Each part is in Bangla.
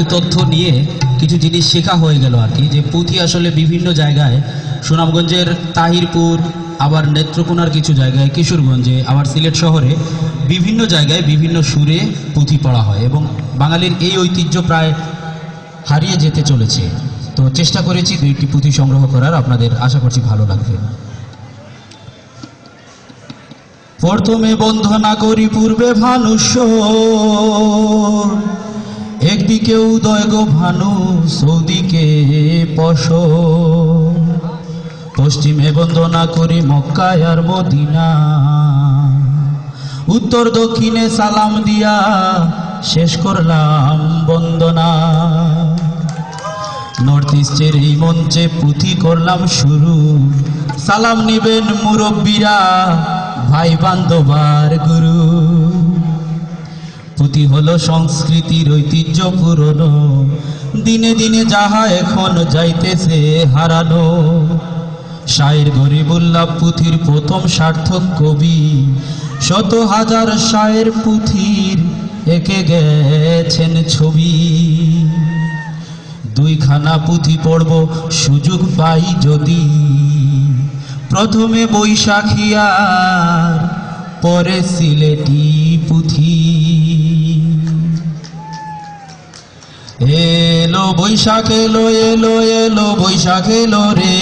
কিছু তথ্য নিয়ে কিছু জিনিস শেখা হয়ে গেল আর কি, যে পুঁথি আসলে বিভিন্ন জায়গায়, সুনামগঞ্জের তাহিরপুর, আবার নেত্রকোনার কিছু জায়গায়, কিশোরগঞ্জে, আবার সিলেট শহরে বিভিন্ন জায়গায় বিভিন্ন সুরে পুঁথি পড়া হয় এবং বাঙালির এই ঐতিহ্য প্রায় হারিয়ে যেতে চলেছে। তো চেষ্টা করেছি দুইটি পুঁথি সংগ্রহ করার, আপনাদের আশা করছি ভালো লাগবে। প্রথমে বন্ধনা করি পূর্বে ভানুষ একদিকে উদয় গো ভানু সৌদিকে পশ। পশ্চিমে বন্দনা করি মক্কায় আর মদিনা। উত্তর দক্ষিণে সালাম দিয়া শেষ করলাম বন্দনা। নর্থ ইস্টের এই মঞ্চে পুঁথি করলাম শুরু। সালাম নিবেন মুরব্বীরা ভাই বান্ধবার গুরু। পুঁথি হলো সংস্কৃতির ঐতিহ্য পুরনো। দিনে দিনে যাহা এখন যাইতেছে হারানো। শায়ের গরিবুল্লাহ পুঁথির প্রথম সার্থক কবি। শত হাজার শায়ের পুঁথির একে গেছেন ছবি। দুইখানা পুঁথি পড়ব, সুযোগ পাই যদি। প্রথমে বৈশাখিয়ার পরে সিলেটি পুঁথি। এলো বৈশাখ, এলো এলো এলো, বৈশাখ এলো রে।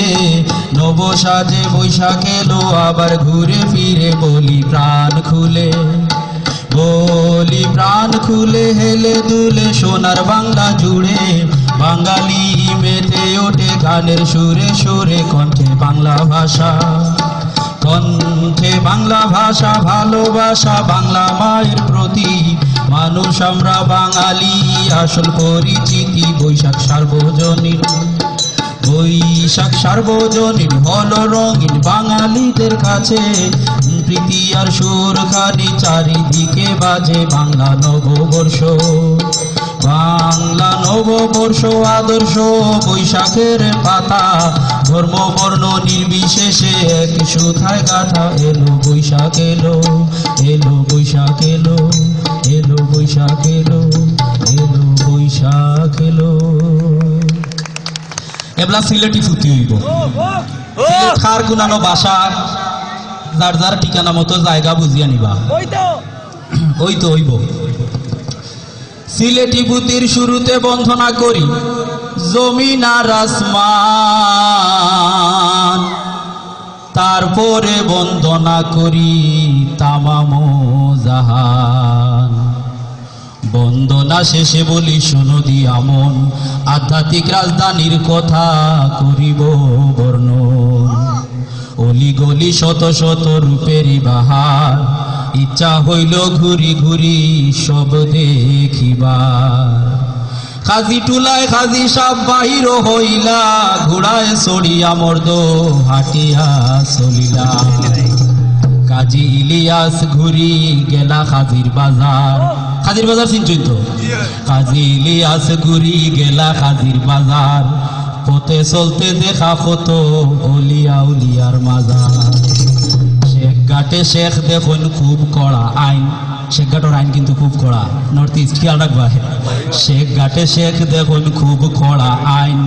নব সাজে বৈশাখ এলো, আবার ঘুরে ফিরে বলি প্রাণ খুলে। বলি প্রাণ খুলে, হেলে দুলে সোনার বাংলা জুড়ে। বাঙালি মেতে ওঠে গানের সুরে সুরে কণ্ঠে বাংলা ভাষা। কণ্ঠে বাংলা ভাষা, ভালোবাসা বাংলা মায়ের প্রতি। মানুষ আমরা বাঙালি, আসল পরিচিতি বৈশাখ সার্বজনীন। বৈশাখ সার্বজনীন হল রঙিন বাঙালিদের কাছে। প্রীতি আর সুরখানি চারিদিকে বাজে বাংলা নববর্ষ। বাংলা নববর্ষ আদর্শ বৈশাখের পাতা। ধর্ম বর্ণ নির্বিশেষে এক সুধায় গাথা এলো বৈশাখ এলো এলো বৈশাখ এলো এলো বৈশাখ এলো এলো বৈশাখ এলো। এবলা সিলেটি ফুটি হইব। খার গুনানো বাসা যার যার ঠিকানা মতো জায়গা বুঝিয়া নিবা। ওই তো হইব। সিলেটি পুতির শুরুতে বন্ধনা করি। জমিন আর আসমান। তারপরে বন্দনা করি তামাম জাহান। বন্দনা শেষে বলি, শোনো দিয়ামন আধ্যাত্মিক রাজধানীর কথা করিব বর্ণ অলি গলি শত শত রূপেরই বাহার ইচ্ছা হইল ঘুরি ঘুরি সব দেখিবার। খাজি টুলায় খাজি সাপ বাহির হইলা, ঘোড়ায় সরিয়া মর্দ হাটিয়া চলিলা। কাজী ইলিয়াস ঘুরি গেলা খাজির বাজার। খাজির বাজার চিনছুন তো? কাজী ইলিয়াস ঘুরি গেলা খাজির বাজার। পথে চলতে দেখা কত অলিয়া উলিয়ার মাজার। ঘাটে শেখ দেখুন খুব কড়া আইন। শেখ ঘাটের আইন কিন্তু খুব কড়া। নর্থ ইস্ট খেয়াল রাখবা। শেখ ঘাটে শেখ দেখুন খুব কড়া আইন।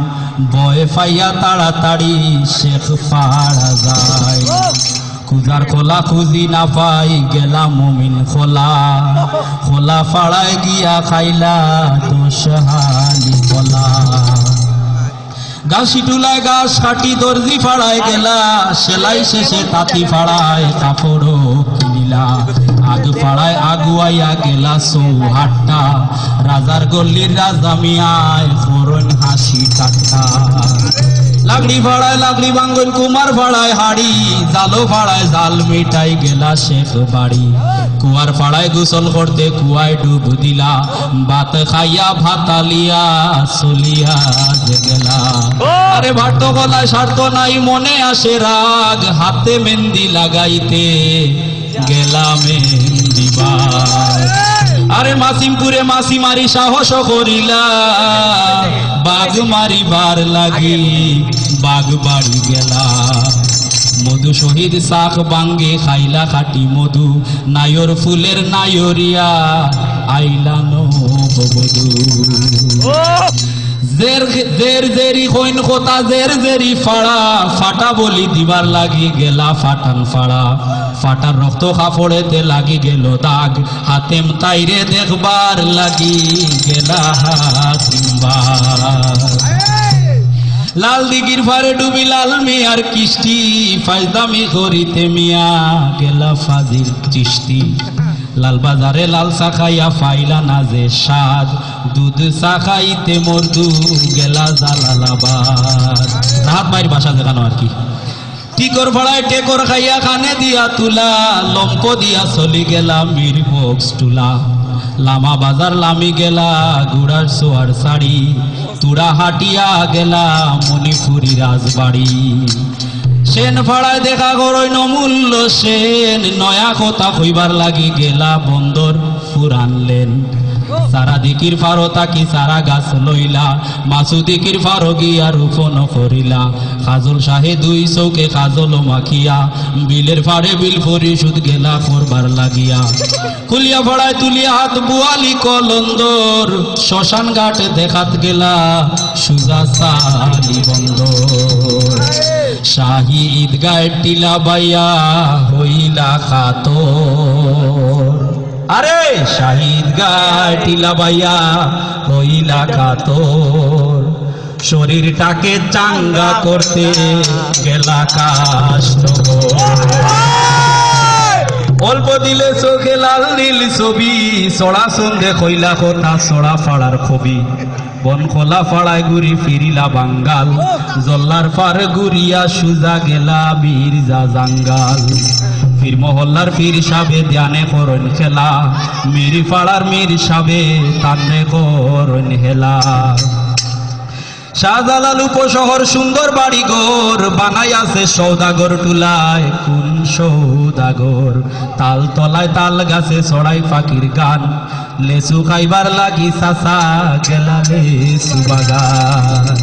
বয়ে ফাইয়া তাড়াতাড়ি শেখ পাড়া যায়। কুজার খোলা খুঁজি না পাই, গেলা মুমিন খোলা। খোলা ফাড়ায় গিয়া খাইলা দোষ হালি খোলা গাছি টুলায় গাছ কাটি দর্জি ফাড়ায় গেলা, সেলাই শেষে তাঁতি ফাড়ায় কাপড় কিনিলা। আগ পাড়ায় আগুয়াইয়া গেলা সৌহাট্টা, রাজার গল্লির রাজা মিয়ায় হাসি টাট্টা লাগড়ি ভাড়ায় লাগড়ি বাঙ্গল কুমার ভাড়ায় হাড়ি। জালো ভাড়ায় জাল মিটাই গেলা শেখ বাড়ি। কুয়ার পাড়ায় গোসল করতে কুয়ায় ডুব দিলা। ভাত খাইয়া ভাতালিয়া চলিয়া গেলা। আরে ভাট গলায় স্বার্থ নাই, মনে আসে রাগ। হাতে মেহেন্দি লাগাইতে গেলা মেহেন্দি। আরে মাসিমপুরে মাসি মারি সাহস করিলা। বাঘ মারিবার লাগি বাঘ বাড়ি গেলা। মধু শহীদ শাক বাঙ্গে খাইলা খাটি মধু। নায়র ফুলের নায়রিয়া আইলা নববধূ জের জের জেরি হইন কথা জের জেরি ফাড়া। ফাটা বলি দিবার লাগি গেলা ফাটান ফাড়া। ফাটার রক্ত কাপড়েতে লাগি গেল দাগ। হাতেম তাইরে দেখবার লাগি গেলা হাতিমবার লাল দিঘির ফারে ডুবি লাল মিয়ার কিস্তি ফাইজদামি করিতে মিয়া গেলা ফাজিল চিস্তি লাল বাজারে লাল চা খাইয়া ফাইলা না যে স্বাদ, দুধ চা খাইতে মরদু গেলা জালালাবাদ। রাহাত মায়ের বাসা দেখানো আর কি। টিকর ভাড়ায় টেকর খাইয়া খানে দিয়া তুলা, লম্প দিয়া চলি গেলা মির বক্স টুলা লামা বাজার লামি গেলা গুড়ার সোয়ার শাড়ি তুরা হাটিয়া গেলা মণিপুরি রাজবাড়ি। সেন ভাড়ায় দেখা করই নমূল্য সেন, নয়া কথা কইবার লাগি গেলা বন্দর ফুরানলেন সারা দিকির ফারো তাকি সারা গাছ লইলা মাসু দিকির ফারো গিয়া রূপন করিলা খাজল শাহে দুই চৌকে খাজল মাখিয়া, বিলের ফাড়ে বিল পরিশোধ গেলা করবার লাগিয়া। কুলিয়া ফড়ায় তুলিয়া হাত বুয়ালি কলন্দর, শ্মশান ঘাট দেখাত গেলা সুজা সালি বন্দর। শাহী ঈদগায় টিলা বাইয়া হইলা খাতর। আরে শাহিদ গায় টিলা বাইয়া হইলা কাতর। শরীরটাকে চাঙ্গা করতে গেলা কাষ্ট অল্প দিলে চোখে লাল নীল ছবি চড়া সন্ধে কইলা কথা চড়া ফাড়ার ছবি বন খোলা ফাড়ায় ঘুরি ফিরিলা বাঙ্গাল, জল্লার পার ঘুরিয়া সুজা গেলা বীর জাঙ্গাল। ফির মহল্লার ফির সাবে ধ্যানে করন খেলা। মিরি পাড়ার মির সাবে তান্নে করন হেলা। শাহজালাল উপশহর সুন্দর বাড়ি গোর বানাই আছে সৌদাগর টুলায়, কোন সৌদাগর? তাল তলায় তাল গাছে ছড়াই ফাকির গান। লেসু খাইবার লাগি সাসা গেলা লেসু বাগান।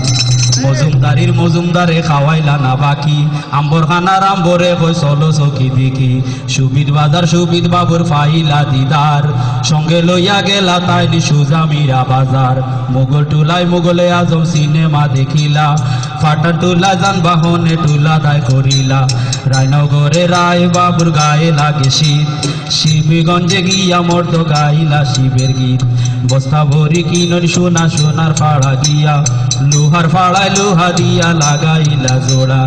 মজুমদারির মজুমদারে খাওয়াইলা না বাকি। আম্বর খানার আম্বরে কই চলো চকি দেখি। সুবিদ বাজার সুবিদ বাবুর ফাইলা দিদার। সঙ্গে লইয়া গেলা তাই সুজা মীরা বাজার। মোগল টুলাই মোগলে আজম সিনেমা দেখিলা। ফাটা টুলা যানবাহনে টুলা দায় করিলা। রায়নগরে রায় বাবুর গায়ে লাগে শীত। শিবগঞ্জে গিয়া মর্দ গাইলা শিবের গীত। বস্তা ভরি কিনর সোনা, সোনার পাড়া গিয়া লোহার পাড়ায় লোহা দিয়া লাগাইলা জোড়া।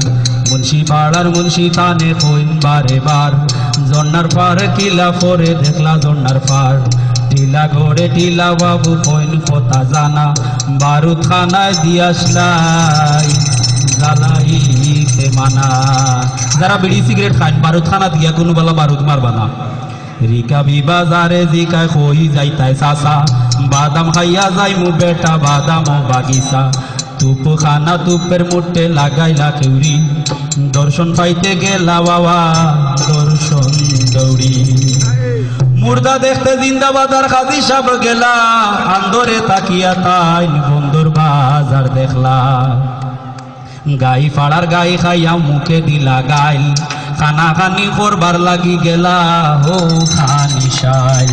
মুন্সি পাড়ার মুন্সি তানে কইন বারে বার। জন্নার পার কিলা পরে দেখলা জন্নার পার। টিলা ঘরে টিলা বাবু কইন কথা জানা। বারুদ খানায় দিয়াসলাই যারা বিড়ি সিগারেট খান বারুদ খানা দিয়া কোনো বেলা বারুদ মারবা না। রিকাবি বাজারে জিকায় কই যাইতাই সাসা বাদাম খাইয়া যাই মু বেটা বাদাম ও বাগিচা। তুপ খানা তুপের মুটে লাগাইলা কেউরি। দর্শন পাইতে গেলা বাবা, দর্শন দৌড়ি। মুর্দা দেখতে জিন্দাবাদার খাদি সাব গেলা, আন্দরে তাকিয়া তাই বন্দর বাজার দেখলা। গাই ফাড়ার গাই খাইয়া মুখে দিলা গাইল খানা খানি করবার লাগি গেলা, হো খানি সাই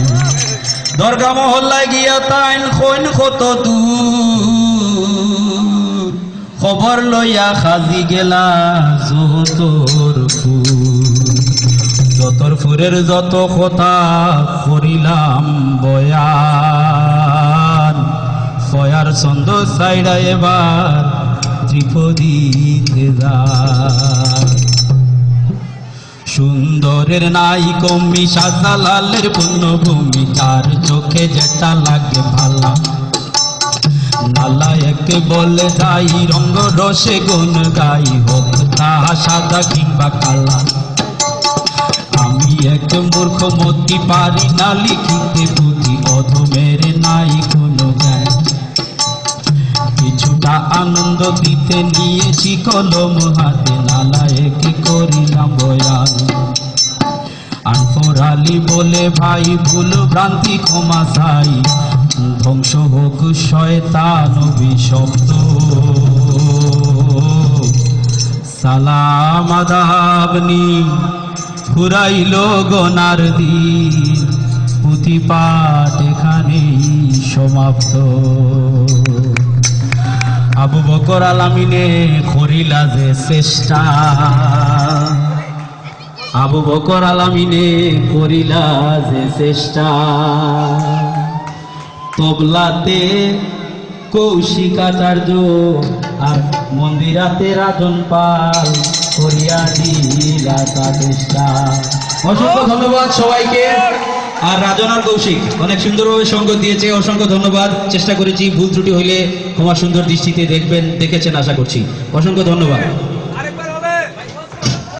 দরগা মহল্লায় গিয়া তাইন কইন কত দূর। খবর লইয়া খাজি গেলা যতর যতর ফুরের যত কথা করিলাম বয়ান। ফয়ার ছন্দ সাইডা এবার ত্রিপদীতে সুন্দরের নাই কমি সাদা লালের পুণ্যভূমি তার চোখে যেটা লাগে ভালা। নালায়ক বলে যাই, রঙ্গ রসে গুণ গাই, হোক তাহা সাদা কিংবা কালা। আমি এক মূর্খ মতি, পারি না লিখিতে পুঁথি অধমের নাই কোনো জ্ঞান। কিছুটা আনন্দ দিতে নিয়েছি কলম হাতে নালায়ক করিলাম বয়ান। আনফরালি বলে ভাই, ভুল ভ্রান্তি ক্ষমা চাই। ধ্বংস হোক শয়তান অভিশপ্ত সালাম আদাবনি ফুরাইল গনার দিন। পুঁথি পাঠ এখানেই সমাপ্ত। বকর আলামিনে করিলা যে চেষ্টা। আবু বকর আলামিনে করিলা যে চেষ্টা। তবলাতে কৌশিকাচার্য আর মন্দিরাতে রাজন পাল করিয়া দিলা চেষ্টা অসংখ্য ধন্যবাদ সবাইকে। আর রাজন আর কৌশিক অনেক সুন্দরভাবে সঙ্গ দিয়েছে। অসংখ্য ধন্যবাদ। চেষ্টা করেছি, ভুল ত্রুটি হইলে ক্ষমা সুন্দর দৃষ্টিতে দেখবেন, দেখেছেন, আশা করছি। অসংখ্য ধন্যবাদ।